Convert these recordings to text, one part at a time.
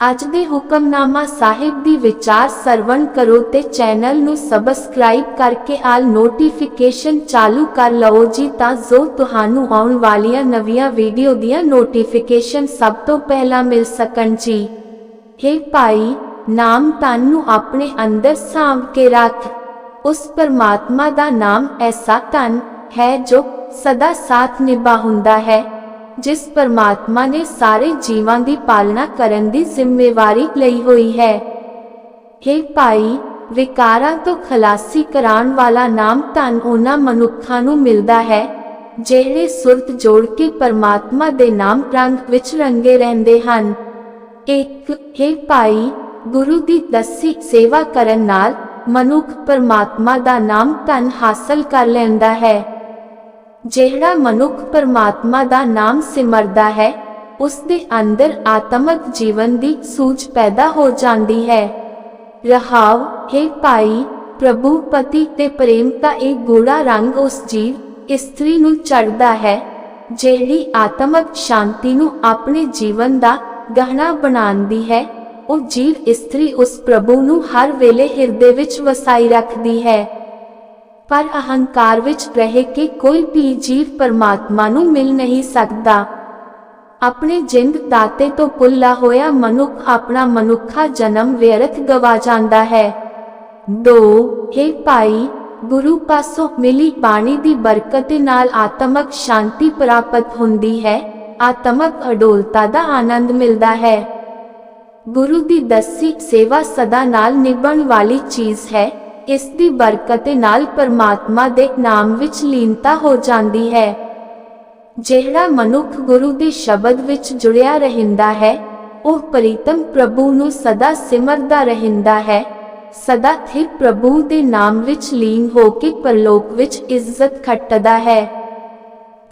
ਅੱਜ ਦੇ ਹੁਕਮਨਾਮਾ ਸਾਹਿਬ ਦੀ ਵਿਚਾਰ ਸਰਵਣ ਕਰੋ ਤੇ ਚੈਨਲ ਨੂੰ ਸਬਸਕ੍ਰਾਈਬ ਕਰਕੇ ਆਲ ਨੋਟੀਫਿਕੇਸ਼ਨ ਚਾਲੂ ਕਰ ਲਓ ਜੀ ਤਾਂ ਜੋ ਤੁਹਾਨੂੰ ਆਉਣ ਵਾਲੀਆਂ ਨਵੀਆਂ ਵੀਡੀਓ ਦੀਆਂ ਨੋਟੀਫਿਕੇਸ਼ਨ ਸਭ ਤੋਂ ਪਹਿਲਾਂ ਮਿਲ ਸਕਣ ਜੀ। ਹੇ ਭਾਈ, ਨਾਮ ਤਨ ਨੂੰ ਆਪਣੇ ਅੰਦਰ ਸਾਂਭ ਕੇ ਰੱਖ। ਉਸ ਪਰਮਾਤਮਾ ਦਾ ਨਾਮ ਐਸਾ ਤਨ ਹੈ ਜੋ ਸਦਾ ਸਾਥ ਨਿਭਾ ਹੁੰਦਾ ਹੈ। ਜਿਸ ਪਰਮਾਤਮਾ ਨੇ ਸਾਰੇ ਜੀਵਾਂ ਦੀ ਪਾਲਣਾ ਕਰਨ ਦੀ ਜ਼ਿੰਮੇਵਾਰੀ ਲਈ ਹੋਈ ਹੈ। ਹੇ ਭਾਈ, ਵਿਕਾਰਾਂ ਤੋਂ ਖਲਾਸੀ ਕਰਾਉਣ ਵਾਲਾ ਨਾਮ ਧਨ ਉਹਨਾਂ ਮਨੁੱਖਾਂ ਨੂੰ ਮਿਲਦਾ ਹੈ, ਜਿਹੜੇ ਸੁਰਤ ਜੋੜ ਕੇ ਪਰਮਾਤਮਾ ਦੇ ਨਾਮ ਰੰਗ ਵਿੱਚ ਰੰਗੇ ਰਹਿੰਦੇ ਹਨ। ਇੱਕ, ਹੇ ਭਾਈ, ਗੁਰੂ ਦੀ ਦੱਸੀ ਸੇਵਾ ਕਰਨ ਨਾਲ ਮਨੁੱਖ ਪਰਮਾਤਮਾ ਦਾ ਨਾਮ ਧਨ ਹਾਸਲ ਕਰ ਲੈਂਦਾ ਹੈ। ਜਿਹੜਾ ਮਨੁੱਖ ਪਰਮਾਤਮਾ ਦਾ ਨਾਮ ਸਿਮਰਦਾ ਹੈ, ਉਸ ਦੇ ਅੰਦਰ ਆਤਮਿਕ ਜੀਵਨ ਦੀ ਸੂਝ ਪੈਦਾ ਹੋ ਜਾਂਦੀ ਹੈ। ਰਹਾਵ, ਹੈ ਭਾਈ, ਪ੍ਰਭੂ, ਪਤੀ ਤੇ ਪ੍ਰੇਮ ਦਾ ਇੱਕ ਗੂੜਾ ਰੰਗ ਉਸ ਜੀਵ ਇਸਤਰੀ ਨੂੰ ਚੜਦਾ ਹੈ, ਜਿਹੜੀ ਆਤਮਿਕ ਸ਼ਾਂਤੀ ਨੂੰ ਆਪਣੇ ਜੀਵਨ ਦਾ ਗਹਿਣਾ ਬਣਾਉਂਦੀ ਹੈ। ਉਹ ਜੀਵ ਇਸਤਰੀ ਉਸ ਪ੍ਰਭੂ ਨੂੰ ਹਰ ਵੇਲੇ ਹਿਰਦੇ ਵਿੱਚ ਵਸਾਈ ਰੱਖਦੀ ਹੈ। ਪਰ ਅਹੰਕਾਰ ਵਿੱਚ ਰਹਿ ਕੇ ਕੋਈ ਵੀ ਜੀਵ ਪਰਮਾਤਮਾ ਨੂੰ ਮਿਲ ਨਹੀਂ ਸਕਦਾ। ਆਪਣੇ ਜਿੰਦ ਦਾਤੇ ਤੋਂ ਪੁੱਲਾ ਹੋਇਆ ਮਨੁੱਖ ਆਪਣਾ ਮਨੁੱਖਾ ਜਨਮ ਵਿਅਰਥ ਗਵਾ ਜਾਂਦਾ ਹੈ। 2 ਹੇ ਭਾਈ, ਗੁਰੂ ਪਾਸੋਂ ਮਿਲੀ ਬਾਣੀ ਦੀ ਬਰਕਤ ਨਾਲ ਆਤਮਕ ਸ਼ਾਂਤੀ ਪ੍ਰਾਪਤ ਹੁੰਦੀ ਹੈ, ਆਤਮਕ ਅਡੋਲਤਾ ਦਾ ਆਨੰਦ ਮਿਲਦਾ ਹੈ। ਗੁਰੂ ਦੀ ਦੱਸੀ ਸੇਵਾ ਸਦਾ ਨਾਲ ਨਿਭਣ ਵਾਲੀ ਚੀਜ਼ ਹੈ। ਇਸ ਦੀ ਬਰਕਤ ਨਾਲ ਪਰਮਾਤਮਾ ਦੇ ਨਾਮ ਵਿੱਚ ਲੀਨਤਾ ਹੋ ਜਾਂਦੀ ਹੈ। ਜਿਹੜਾ ਮਨੁੱਖ ਗੁਰੂ ਦੇ ਸ਼ਬਦ ਵਿੱਚ ਜੁੜਿਆ ਰਹਿੰਦਾ ਹੈ, ਉਹ ਪ੍ਰੀਤਮ ਪ੍ਰਭੂ ਨੂੰ ਸਦਾ ਸਿਮਰਦਾ ਰਹਿੰਦਾ ਹੈ, ਸਦਾ ਥਿਰ ਪ੍ਰਭੂ ਦੇ ਨਾਮ ਵਿੱਚ ਲੀਨ ਹੋ ਕੇ ਪਰਲੋਕ ਵਿੱਚ ਇੱਜ਼ਤ ਖੱਟਦਾ ਹੈ।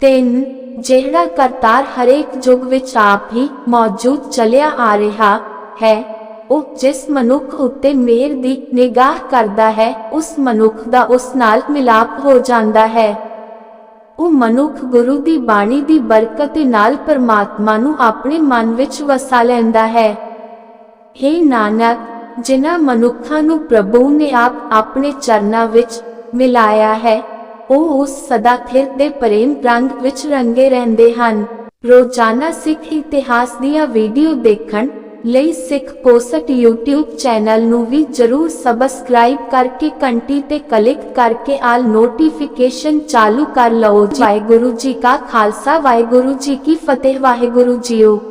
ਤਿੰਨ, ਜਿਹੜਾ ਕਰਤਾਰ ਹਰੇਕ ਯੁੱਗ ਵਿੱਚ ਆਪ ਹੀ ਮੌਜੂਦ ਚਲਿਆ ਆ ਰਿਹਾ ਹੈ ਉਹ ਜਿਸ ਮਨੁੱਖ ਉੱਤੇ ਮਿਹਰ ਦੀ ਨਿਗਾਹ ਕਰਦਾ ਹੈ, ਉਸ ਮਨੁੱਖ ਦਾ ਉਸ ਨਾਲ ਮਿਲਾਪ ਹੋ ਜਾਂਦਾ ਹੈ। ਉਹ ਮਨੁੱਖ ਗੁਰੂ ਦੀ ਬਾਣੀ ਦੀ ਬਰਕਤ ਨਾਲ ਪਰਮਾਤਮਾ ਨੂੰ ਆਪਣੇ ਮਨ ਵਿੱਚ ਵਸਾ ਲੈਂਦਾ ਹੈ। हे ਨਾਨਕ, ਜਿਨ੍ਹਾਂ ਮਨੁੱਖਾਂ ਨੂੰ ਪ੍ਰਭੂ ਨੇ ਆਪ ਆਪਣੇ ਚਰਨਾਂ ਵਿੱਚ ਮਿਲਾਇਆ ਹੈ, ਉਹ ਉਸ ਸਦਾ ਥਿਰ ਦੇ ਪ੍ਰੇਮ ਰੰਗ ਵਿੱਚ ਰੰਗੇ ਰਹਿੰਦੇ ਹਨ। ਰੋਜ਼ਾਨਾ ਸਿੱਖ ਇਤਿਹਾਸ ਦੀਆਂ ਵੀਡੀਓ ਦੇਖਣ ਲਈ ਸਿੱਖ ਪੋਸਟ YouTube ਚੈਨਲ ਨੂੰ ਵੀ ਜਰੂਰ ਸਬਸਕ੍ਰਾਈਬ ਕਰਕੇ ਘੰਟੀ ਤੇ ਕਲਿੱਕ ਕਰਕੇ ਆਲ ਨੋਟੀਫਿਕੇਸ਼ਨ ਚਾਲੂ ਕਰ ਲਓ। ਵਾਹਿਗੁਰੂ ਜੀ ਕਾ ਖਾਲਸਾ। ਵਾਹਿਗੁਰੂ ਜੀ ਕੀ ਫਤਿਹ। ਵਾਹਿਗੁਰੂ ਜੀਓ।